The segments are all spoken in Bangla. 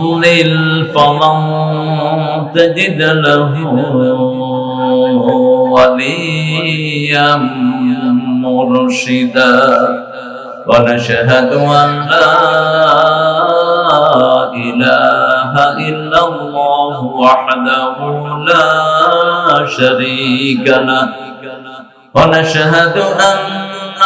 يضلل فلن تجد له وليا مرشدا ونشهد أن لا إله إلا الله وحده لا شريك له ونشهد أن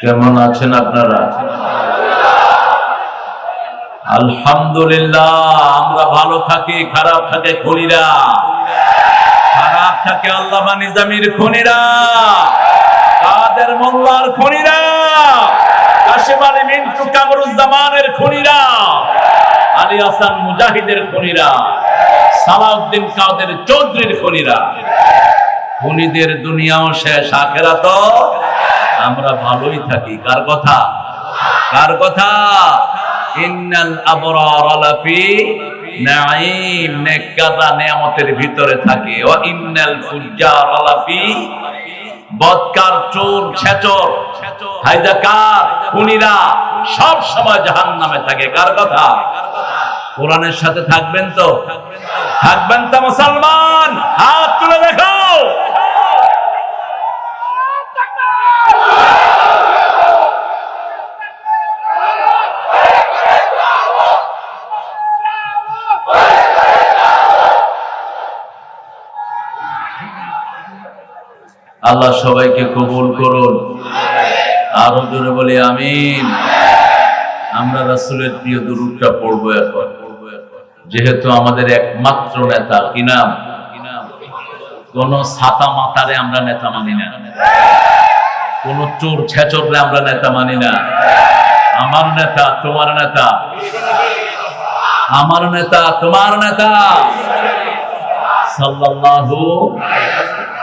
কেমন আছেন আপনারা? আলহামদুলিল্লাহ, আমরা ভালো থাকি, খারাপ থাকে খনিরা। খারাপ থাকে আল্লামা নিজামির খনিরা। কাদের মোল্লার খনিরা? কাশিম মিন্টু কামরুজ্জামানের খনিরা। আলী হাসান মুজাহিদের খনিরা। সালাউদ্দিন কাদের চৌধুরীর খনিরা। খুনিদের দুনিয়াও শেষ আখেরা তো আমরা ভালোই থাকি। কার কথা? কার কথা? ইন্নাল আবরার লাফি নাঈম নিয়ামতের ভিতরে থাকে। ও ইন্নাল ফুজ্জার লাফি বদকার চোর, ছেচর হাইদাকার খুনিরা সব সময় জাহান্নামে থাকে। কার কথা? কোরআনের সাথে থাকবেন তো? থাকবেন তো। মুসলমান! হাত তুলে আল্লাহ সবাইকে কবুল করুন। আরও জোরে বলি, আমিন। আমরা রাসূলের প্রিয় দুরূপটা পড়ব এখন। যেহেতু আমাদের একমাত্র নেতা, কি নাম? কোন ছাতা মাতারে আমরা নেতা মানি না। কোন চোর ছেচরলে আমরা নেতা মানি না। আমার নেতা, তোমার নেতা। আমার নেতা, তোমার নেতা। সাল্লাল্লাহু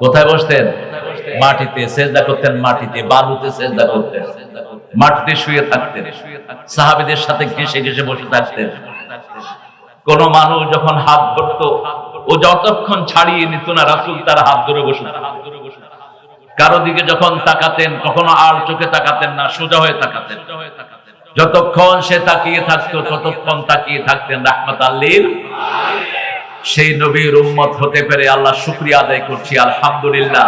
কোথায় বসতেন? মাটিতে সেজদা করতেন, মাটিতে বালুতে সেজদা করতেন, মাটিতে শুয়ে থাকতেন, সাহাবিদের সাথে ঘেসে ঘেসে বসে থাকতেন। কোন মানুষ যখন হাত ধরতো, ও যতক্ষণ ছাড়িয়ে নিত না, রাসুল তার হাত ধরে বসে কারও দিকে যখন তাকাতেন, কখনো আর চোখে তাকাতেন না, সোজা হয়ে তাকাতেন। যতক্ষণ সে তাকিয়ে থাকতো, ততক্ষণ তাকিয়ে থাকতেন রাহমাত আল্লিল সেই নবীর উম্মত হতে পেরে আল্লাহ শুক্রিয়া আদায় করছি আলহামদুলিল্লাহ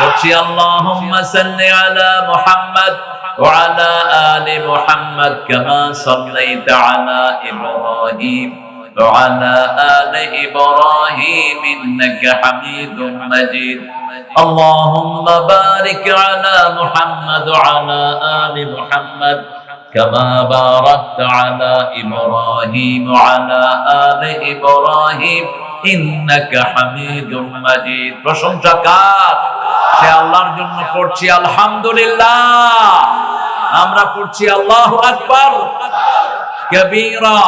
করছি আল্লাহুম্মা সাল্লি আলা মুহাম্মদ وعلى آل محمد كما صليت على إبراهيم وعلى آل إبراهيم إنك حميد مجيد اللهم بارك على محمد وعلى آل محمد كما باركت على إبراهيم وعلى آل إبراهيم إنك حميد مجيد প্রশংসা কার সে আল্লাহর জন্য পড়ছি আলহামদুলিল্লাহ আমরা পড়ছি আল্লাহু আকবার কবীরা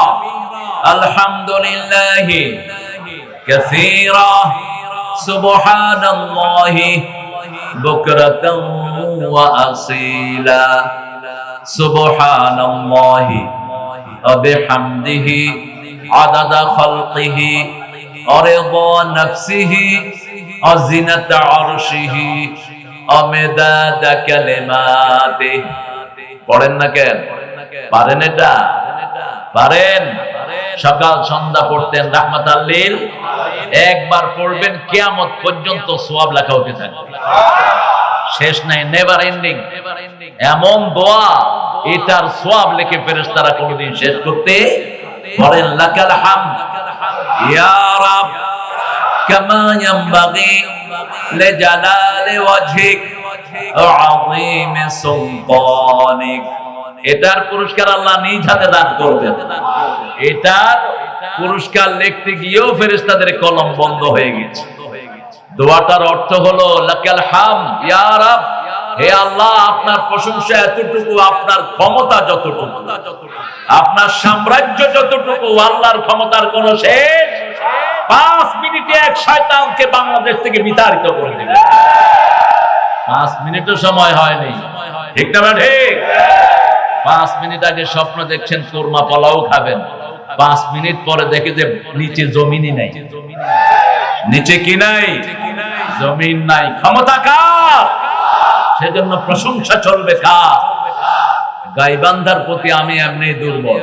আলহামদুলিল্লাহ কাসীরা সুবহানাল্লাহি বুকরাতাও ওয়া আসীলা সুবহানাল্লাহি আদাদা খালকিহি আরশিহি পড়েন না কেন? পারেন এটা? পারেন? সকাল, সন্ধ্যা পড়তেন রাহমাত আল্লিল একবার পড়বেন, কেয়ামত পর্যন্ত সোয়াব লেখা হতে থাকবে। শেষ নাই নেভার এন্ডিং এমন দোয়া, এটার সব লেখে ফেরেস তারা কোনদিন শেষ করতে পারেন এটার পুরস্কার আল্লাহ নিজ হাতে দান করবেন। এটার পুরস্কার লিখতে গিয়েও ফেরেশতাদের কলম বন্ধ হয়ে গেছে। দোয়াটার অর্থ হলো, লাকাল হাম ইয়া হে আল্লাহ, আপনার প্রশংসা এতটুকু, আপনার ক্ষমতা যতটুকু। আপনার সাম্রাজ্য যতটুকু, আল্লাহর ক্ষমতার কোন শেষ পাঁচ মিনিটে এক শয়তানকে বাংলাদেশ থেকে বিতাড়িত করে দেবে। পাঁচ মিনিটও সময় হয়নি। ঠিক না ঠিক। পাঁচ মিনিট আগে স্বপ্ন দেখছেন, কোরমা পোলাও খাবেন। পাঁচ মিনিট পরে দেখে যে নিচে জমিনই নাই। নিচে কি নাই? জমিন নাই। ক্ষমতা কার? সেজন্য প্রশংসা চলবে কার? গাইবান্ধার প্রতি আমি এমনি দুর্বল।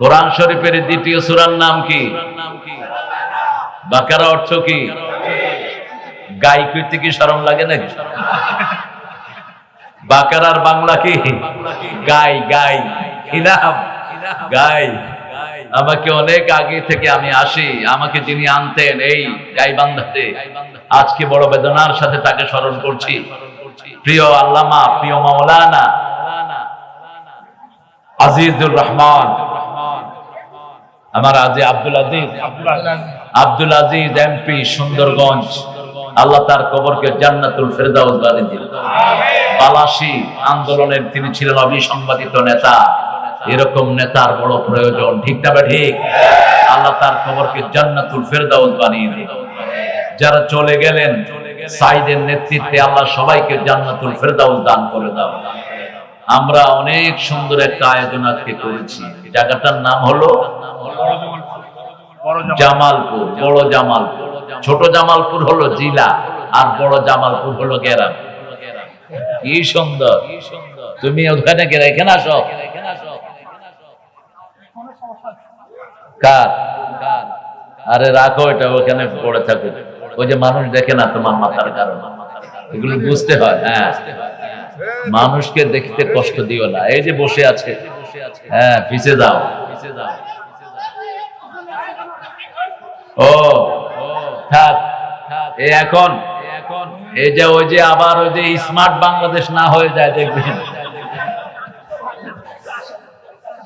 কোরআন শরীফের দ্বিতীয় সূরার নাম কি? বাকারা অর্থ কি? গাই কইতে কি শরম লাগে নাকি? বাকারার বাংলা কি? গাই গাই কি নাম গাই। আমাকে অনেক আগে থেকে আমি আসি, আমাকে যিনি আনতেন এই গাইবান্ধাতে, আজকে বড় বেদনার সাথে তাকে স্মরণ করছি। প্রিয় আল্লামা, প্রিয় মাওলানা, আজিজুর রহমান, আমার আজি আব্দুল আজিজ আব্দুল আজিজ এমপি, সুন্দরগঞ্জ, আল্লাহ তার কবরকে জান্নাতুল ফেরদাউস বানিয়ে দিল। বালাসী আন্দোলনের তিনি ছিলেন অবিসংবাদিত নেতা। এরকম নেতার বড় প্রয়োজন, ঠিক না বা ঠিক? আল্লাহ তার খবরকে জান্নাতুল ফেরদাউস বানিয়ে দিল যারা চলে গেলেন, সাইদের নেতৃত্বে আল্লাহ সবাইকে জান্নাতুল ফেরদাউস দান করে দাও। আমরা অনেক সুন্দর একটা আয়োজন আজকে করেছি। জায়গাটার নাম হলো জামালপুর, বড় জামালপুর। ছোট জামালপুর হলো জিলা, আর বড় জামালপুর হলো গেরাম। কি সুন্দর। তুমি ওখানে গেলে এখানে আসো। কার? আরে রাখো, এটা ওখানে পড়ে থাকো ওই যে মানুষ দেখে না তোমার মাথার কারণ। এগুলো বুঝতে হয় হ্যাঁ। মানুষকে দেখতে কষ্ট দিও না। এই যে বসে আছে হ্যাঁ পিছে যাও। ও, থাক। এখন, এই যে ওই যে আবার ওই যে স্মার্ট বাংলাদেশ না হয়ে যায়, দেখবেন।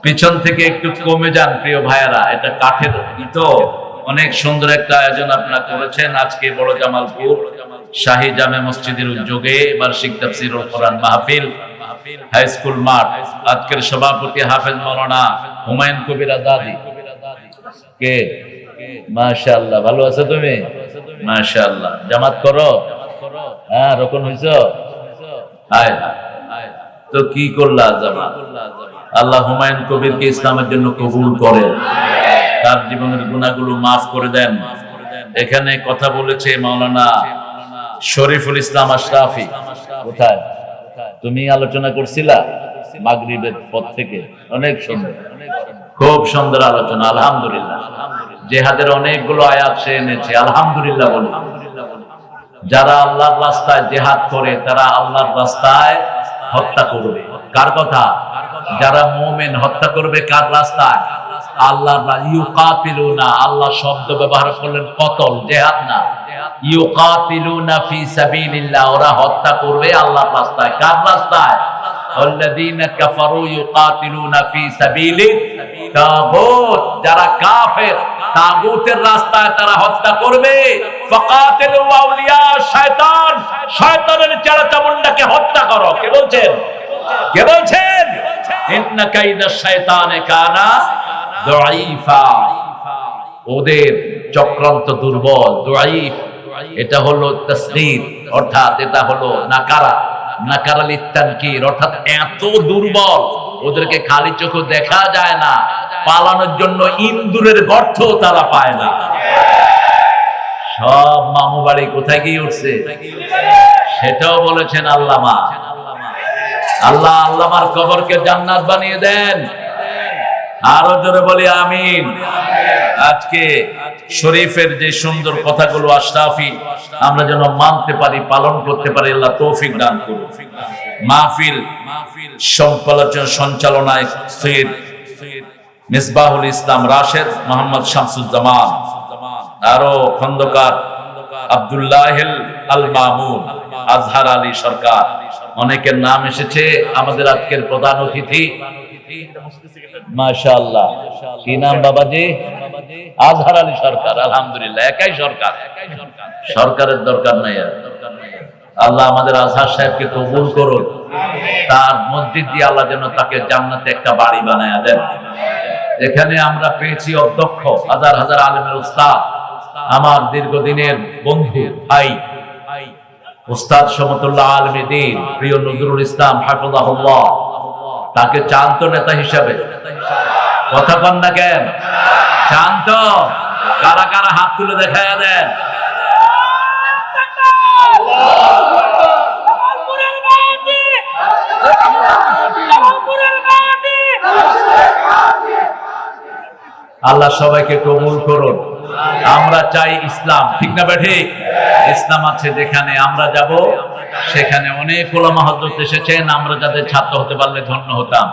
পিছন থেকে একটু কমে যান, প্রিয় ভাইয়েরা, এটা কাঠের ই তো অনেক সুন্দর একটা আয়োজন আপনারা করেছেন আজকে বড় জামালপুর, শাহী জামে মসজিদের উদ্যোগে বার্ষিক তাফসিরুল কোরআন মাহফিল, হাই স্কুল মাঠ। আজকের সভাপতি হাফেজ মাওলানা হুমায়ুন কবির আজাদি। কে? মাশাআল্লাহ, ভালো আছো তুমি? মাশাআল্লাহ, জামাত করো? হ্যাঁ রকম হইছো? হায়। তো কি করলা জামাত? আল্লাহ হুমায়ুন কবিরকে ইসলামের জন্য কবুল করেন। তার জীবনের গুণাগুলো মাফ করে দেন। এখানে কথা বলেছে মাওলানা শরীফুল ইসলাম আশরাফি। কোথায়? তুমি আলোচনা করছিলা মাগরিবের পর থেকে। অনেক সুন্দর। খুব সুন্দর আলোচনা আলহামদুলিল্লাহ। জেহাদের অনেকগুলো আয়াত সে এনেছে আলহামদুলিল্লাহ বলি। যারা আল্লাহর রাস্তায় জেহাদ করে তারা আল্লাহর রাস্তায় হত্যা করবে। কার কথা? যারা মোমেন হত্যা করবে কার রাস্তায়? আল্লাহ না আল্লাহ শব্দ ব্যবহার করলেন কতল, জেহাদ না। ইউকাতিলুনা ফি সাবিলিল্লাহ, ওরা হত্যা করবে রাস্তায়। কার রাস্তায়? তারা হত্যা করবে। হত্যা করো। কে বলছেন? কে বলছেন ইন্না কাইদা শয়তানে কানা দাঈফা ওদের চক্রান্ত দুর্বল দাঈফ এটা হলো তাসগীর অর্থাৎ এটা হলো নাকারা। নাকারাল অর্থাৎ এত দুর্বল ওদেরকে খালি চোখে দেখা যায় না। পালানোর জন্য ইন্দুরের গর্ত তারা পায় না। সব মামু বাড়ি কোথায় গিয়ে উঠছে? সেটাও বলেছেন আল্লামা। আল্লাহ আল্লামার কবরকে জান্নাত বানিয়ে দেন। আরও জোরে বলি আমিন। আজকে শরীফের যে সুন্দর কথাগুলো, আশরাফি, আমরা যেন মানতে পারি, পালন করতে পারি, আল্লাহ তৌফিক দান করুন। মাহফিল সম্পালোচনা সঞ্চালনায় সৈয়দ মিসবাহুল ইসলাম রাশেদ মোহাম্মদ শামসুজ্জামান। আরও খন্দকার আল মামুন আজহার আলী সরকার। অনেকের নাম এসেছে, আমাদের আজকের প্রধান অতিথি। সরকারের দরকার নাই আল্লাহ আমাদের আজহার কবুল করুন। তার মসজিদ দিয়ে আল্লাহ যেন তাকে জান্নাতে একটা বাড়ি বানায় দেন। এখানে আমরা পেয়েছি অধ্যক্ষ, হাজার হাজার আলেমের উস্তাদ। আমার দীর্ঘদিনের বন্ধু ভাই, উস্তাদ সমতুল্লাহ আলমী দিন, প্রিয় নজরুল ইসলাম, হাফিজাহুল্লাহ, তাকে চান্ত নেতা হিসাবে। কথা কন না কেন? চান্ত? কারা কারা হাত তুলে দেখা দেন? আল্লাহ সবাইকে কবুল করুন। আমরা চাই ইসলাম, ঠিক না বেঠি ইসলাম আছে যেখানে আমরা যাব, সেখানে অনেক ওলামা হজরত এসেছেন, আমরা যাদের ছাত্র হতে পারলে ধন্য হতাম।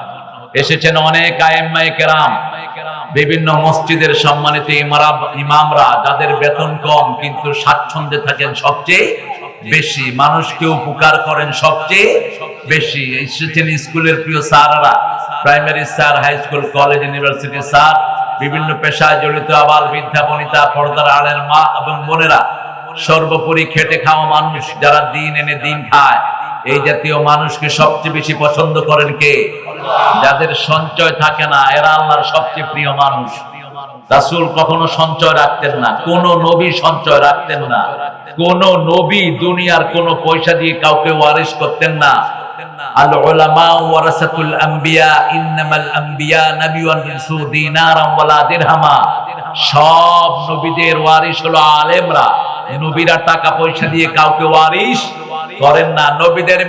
এসেছেন অনেক আয়েম্মাই কেরাম, বিভিন্ন মসজিদের সম্মানিত ইমামরা, যাদের বেতন কম, কিন্তু স্বাচ্ছন্দ্যে থাকেন সবচেয়ে বেশি। মানুষকে উপকার করেন সবচেয়ে বেশি। এসেছেন স্কুলের প্রিয় স্যাররা, primary sir, high school, college university sir. বিভিন্ন পেশায় জড়িত আবাল বিদ্যা বনিতা পর্দার আলের মা এবং বোনেরা সর্বোপরি খেটে খাওয়া মানুষ যারা দিন এনে দিন খায়। এই জাতীয় মানুষকে সবচেয়ে বেশি পছন্দ করেন কে? যাদের সঞ্চয় থাকে না, এরা আল্লাহর সবচেয়ে প্রিয় মানুষ। রাসুল কখনো সঞ্চয় রাখতেন না, কোন নবী সঞ্চয় রাখতেন না। কোন নবী দুনিয়ার কোন পয়সা দিয়ে কাউকে ওয়ারিশ করতেন না। আল উলামা আম্বিয়া, ইন্নামাল আম্বিয়া নাবিয়ুন দিনারাম ওয়ালা দিরহামা। সব নবীদের হলো আলেমরা। নবীরা টাকা পয়সা দিয়ে কাউকে করেন না। নবীদের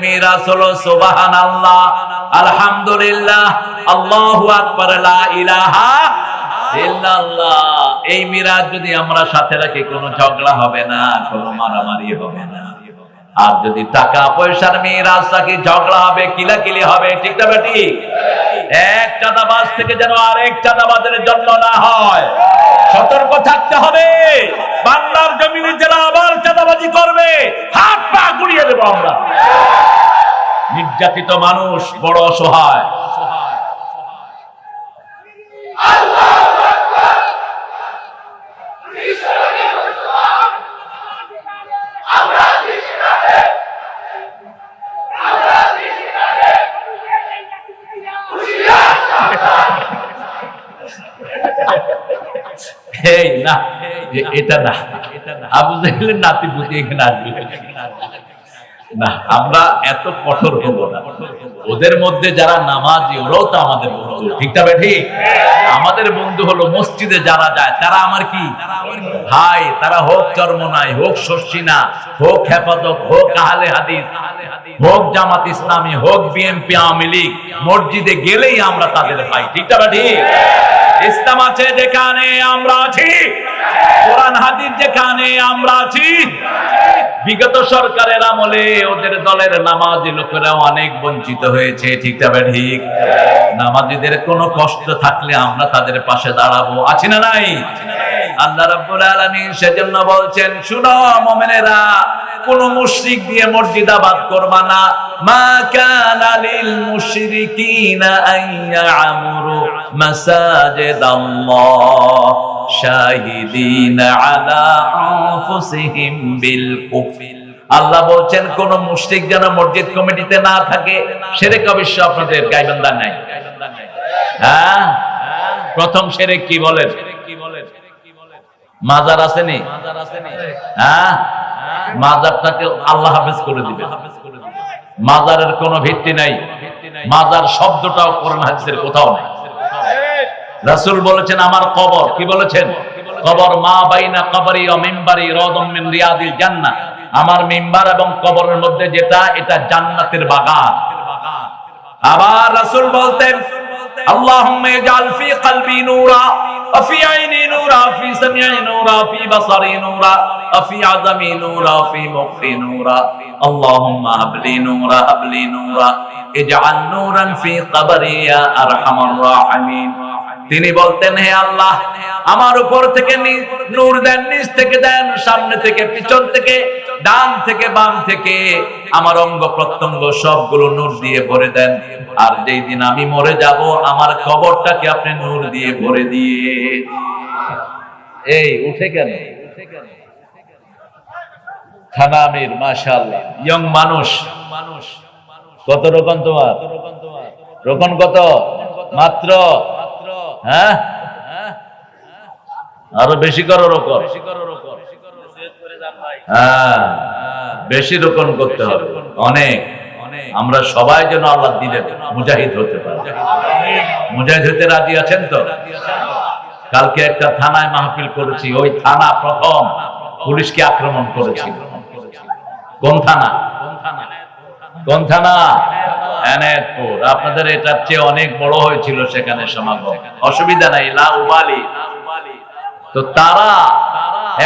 হলো সুবহানাল্লাহ, আলহামদুলিল্লাহ, আল্লাহু আকবার, লা ইলাহা ইল্লাল্লাহ। এই মিরাজ যদি আমরা সাথে রাখি, কোনো ঝগড়া হবে না, কোনো মারামারি হবে না। আর যদি টাকা পয়সার মিরাজ রাখি ঝগড়া হবে, কিলাকিলি হবে, ঠিক না বেটি? এক চাঁদাবাজ থেকে যেন আরেক চাঁদাবাজের জন্ম না হয়। সতর্ক থাকতে হবে। বাংলার জমিনে যারা আবার চাঁদাবাজি করবে, হাত পা গুড়িয়ে দেবো আমরা। নির্যাতিত মানুষ বড় অসহায়। এই না এটা না। আবু নাতি এখানে আসবে। না, আমরা এত কঠোর হব না। ওদের মধ্যে যারা নামাজি, ওরাও তো আমাদের বন্ধু। ঠিক ঠিক আমাদের বন্ধু হলো মসজিদে যারা যায়, তারা আমার কি? ভাই, তারা হোক চর্মনাই, হোক শর্ষিনা, হোক হেফাজত, হোক আহলে হাদিস, হোক জামাত ইসলামী, হোক বিএনপি, আওয়ামী লীগ, মসজিদে গেলেই আমরা তাদের ভাই ঠিক না ঠিক ইসলাম আছে যেখানে আমরা আছি, কোরআন হাদিস যেখানে আমরা আছি, বিগত সরকারের আমলে ওদের দলের নামাজি লোকেরা অনেক বঞ্চিত হয়েছে, ঠিক তবে ঠিক। নামাজিদের কোনো কষ্ট থাকলে আমরা তাদের পাশে দাঁড়াবো। আছি না নাই? আল্লাহ রাব্বুল আলামিন সেজন্য বলছেন, শুনো মুমিনেরা, কোন মুশরিক দিয়ে মসজিদ আবাদ করবা না। লিল মুশরিকিনা আন ইয়ামুরু মাসাজিদ আল্লাহ শাহিদিনা আলা আনফুসিহিম বিল কুফর। আল্লাহ বলছেন, কোন মুশরিক যেন মসজিদ কমিটিতে না থাকে, সেরেক অবশ্য আপনাদের গাইবান্ধা নাই। হ্যাঁ? প্রথম সেরেক কি বলেন? মাজার আসেনি? হ্যাঁ? মাজারটাকে আল্লাহ হাফেজ করে দিবেন। মাজারের কোনো ভিত্তি নাই। মাজার শব্দটাও কোরআন হাদিসের কোথাও নাই। রাসূল বলেছেন, আমার কবর। কি বলেছেন? কবর মা বাইনা কবরি ও মিম্বারি রদম মিন রিয়াদিল জান্নাহ। আমার মিম্বার এবং কবরের মধ্যে যেটা, এটা জান্নাতের বাগান। আবার রাসূল বলতেন আল্লাহুম্মা ইজআল ফি কলবি নূরা وفي عيني نورا في سمعي نورا في بصري نورا وفي عظمي نورا في مخي نورا اللهم هب لي نورا هب لي نورا اجعل نورا في قبري يا ارحم الراحمين তিনি বলতেন হে আল্লাহ আমার উপর থেকে নি- নূর দেন নিচ থেকে দেন সামনে থেকে পিছন থেকে ডান থেকে বাম থেকে আমার অঙ্গ প্রত্যঙ্গ সবগুলো নূর দিয়ে ভরে দেন। আর যেই দিন আমি মরে যাব, আমার কবরটাকে আপনি নূর দিয়ে ভরে দিয়ে। এই, উঠে কেন? ইয়ং মানুষ। মানুষ কত তোমার? কত? মাত্র? হ্যাঁ? আরও বেশি করো রকম হ্যাঁ বেশি রকম করতে হবে। অনেক। আমরা সবাই যেন আল্লাহ দিলেন মুজাহিদ হতে পারি। মুজাহিদ হতে রাজি আছেন তো? কালকে একটা থানায় মাহফিল করেছি। ওই থানা প্রথম পুলিশকে আক্রমণ করেছিল কোন থানা? কোন থানা? এনায়েতপুর আপনাদের এটার চেয়ে অনেক বড় হয়েছিল সেখানে সমাগম। অসুবিধা নাই। লাউবালি তো তারা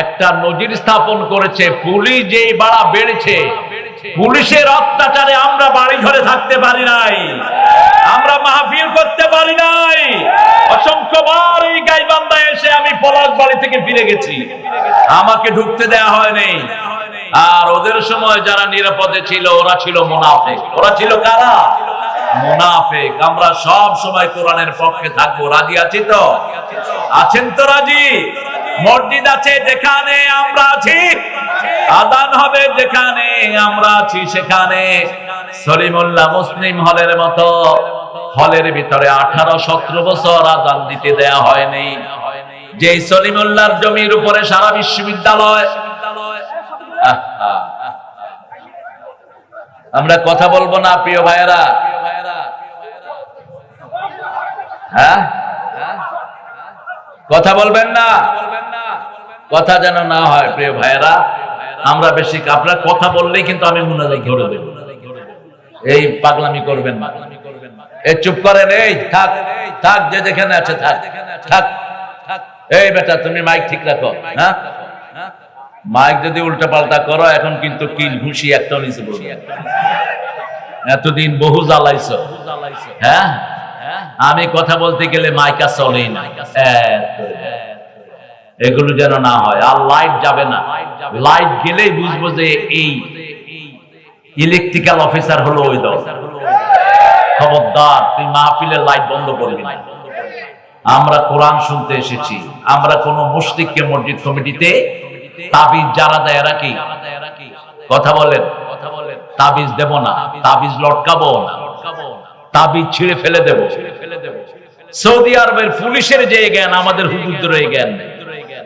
একটা নজির স্থাপন করেছে পুলিশ যেই বাড়া বেড়েছে, পুলিশের অত্যাচারে আমরা বাড়ি ঘরে থাকতে পারি নাই, আমরা মাহফিল করতে পারি নাই। অসংখ্যবার এই গাইবান্ধায় এসে আমি পলাশ বাড়ি থেকে ফিরে গেছি। আমাকে ঢুকতে দেয়া হয়নি। আর ওদের সময় যারা নিরাপদে ছিল, ওরা ছিল মোনাফেক। ওরা ছিল কারা? মোনাফেক। আমরা সব সময় কোরআনের পক্ষে থাকব। রাজি আছি তো? আছেন তো রাজি? মসজিদ আছে যেখানে আমরা আছি। আদান হবে যেখানে আমরা আছি, সেখানে। সলিমুল্লাহ মুসলিম হলের মতো। হলের ভিতরে আঠারো সতেরো বছর আদান দিতে দেয়া হয়নি। যে সলিমুল্লাহর জমির উপরে সারা বিশ্ববিদ্যালয়। আমরা কথা বলব না, প্রিয় ভাইয়েরা। হ্যাঁ? কথা বলবেন না। কথা যেন না হয়, প্রিয় ভাইয়েরা, আমরা বেশি আপনারা কথা বললেই কিন্তু আমি মুনাজাত ধরে দেব। এই পাগলামি করবেন না। এই চুপ করেন, এই থাক থাক, যে যেখানে আছে থাক থাক। এই বেটা, তুমি মাইক ঠিক রাখো হ্যাঁ? মাইক যদি উল্টা পাল্টা করো, এখন কিন্তু কিল ঘুষি একটা নিচে পড়বে। এতদিন বহু জ্বালাইছো। হ্যাঁ? আমি কথা বলতে গেলে মাইকা চলেই না। এগুলো যেন না হয়। আর লাইট যাবে না। লাইট গেলেই বুঝব যে এই ইলেকট্রিক্যাল অফিসার হলো ওই দল। খবরদার তুই মাহফিলের লাইট বন্ধ করবি না। আমরা কোরআন শুনতে এসেছি। আমরা কোন মুসলিককে মসজিদ কমিটিতে তাবিজ যারা দেয় এরা কি? কথা বলেন। কথা বলেন। তাবিজ দেব না। তাবিজ লটকাবো না। তাবিজ ছিঁড়ে ফেলে দেব। সৌদি আরবের পুলিশের যে জ্ঞান, আমাদের হুজুরদের এই জ্ঞান।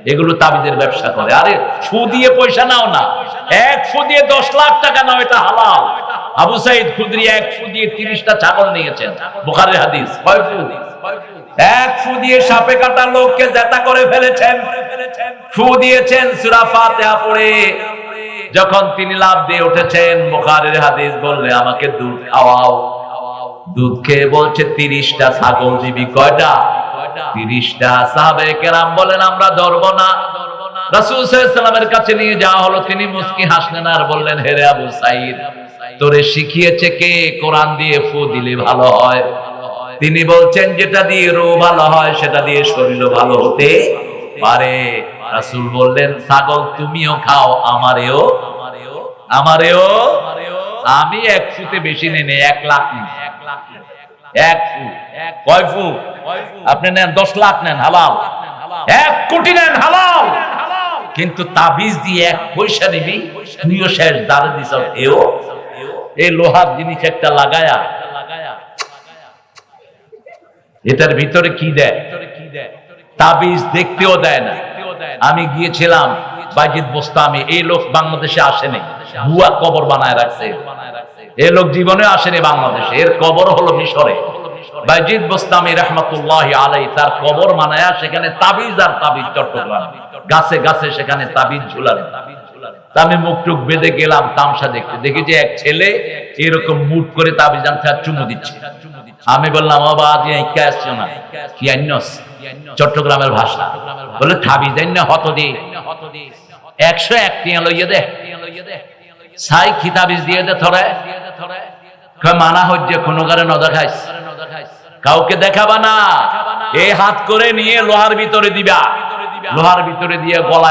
এগুলো তাবিজের ব্যবসা করে। আরে, ফু দিয়ে পয়সা নাও না। এক ফু দিয়ে দশ লাখ টাকা নাও, এটা হালাল। আবু সাইদ খুদরি এক ফু দিয়ে তিরিশটা ছাগল নিয়েছেন। বুখারের হাদিস। কয় ফু? এক ফু দিয়ে সাপে কাটা লোককে জেতা করে ফেলেছেন। ফু দিয়েছেন পড়ে। যখন তিনি লাভ দিয়ে উঠেছেন, বুখারের হাদিস বললে, আমাকে দুধ খাওয়াও। দুধ খেয়ে বলছে তিরিশটা ছাগল দিবি কয়টা? তিরিশটা। সাহাবে কেরাম বলেন আমরা ধরবো না। রাসূল সাল্লামের কাছে নিয়ে যাওয়া হলো তিনি মুস্কি হাসলেন আর বললেন হেরে আবু সাইদ তোরে শিখিয়েছে কে? কোরআন দিয়ে ফু দিলে ভালো হয়। তিনি বলছেন যেটা দিয়ে রো ভালো হয় সেটা দিয়ে শরীরও ভালো হতে পারে। রাসূল বললেন ছাগল তুমিও খাও আমারেও আমারেও আমি এক ফুতে বেশি নেই এক লাখ নিই। এক ফু কয় ফু আপনি নেন দশ লাখ নেন হালাল। এক কোটি নেন হালাল। কিন্তু তাবিজ দিয়ে এক পয়সা নিবি তুইও শেষ দাঁড়ে দিস এও। এই লোহার জিনিস একটা লাগায়া। এটার ভিতরে কি দেয়? তাবিজ দেখতেও দেয় না। আমি গিয়েছিলাম বাইজিদ বোস্তামি, এই লোক বাংলাদেশে আসেনি। ভুয়া কবর বানায় রাখছে। এ লোক জীবনে আসেনি বাংলাদেশে। এর কবর হলো মিশরে। বাইজিদ বোস্তামি রহমতুল্লাহ আলাই তার কবর মানায়া সেখানে তাবিজ আর তাবিজ চট্টগ্রাম। গাছে গাছে সেখানে তাবিজ ঝুলালেন আমি মুখ টুক বেঁধে গেলাম, তামসা দেখতে। দেখি যে এক ছেলে এরকম মুট করে তাবিজ আনতে চুমু দিচ্ছে। আমি বললাম বাবা আজ কে আসছো না? কি চট্টগ্রামের ভাষা। বলে, তাবিজ আইন হত দি। একশো এক টিয়া লইয়ে দে। সাই খিতাবিজ দিয়ে দে থরে। মানা হচ্ছে কোনো কারে নদা খাইস। কাউকে দেখাবা না। এই হাত করে নিয়ে লোহার ভিতরে দিবা। লোহার ভিতরে দিয়ে গলায়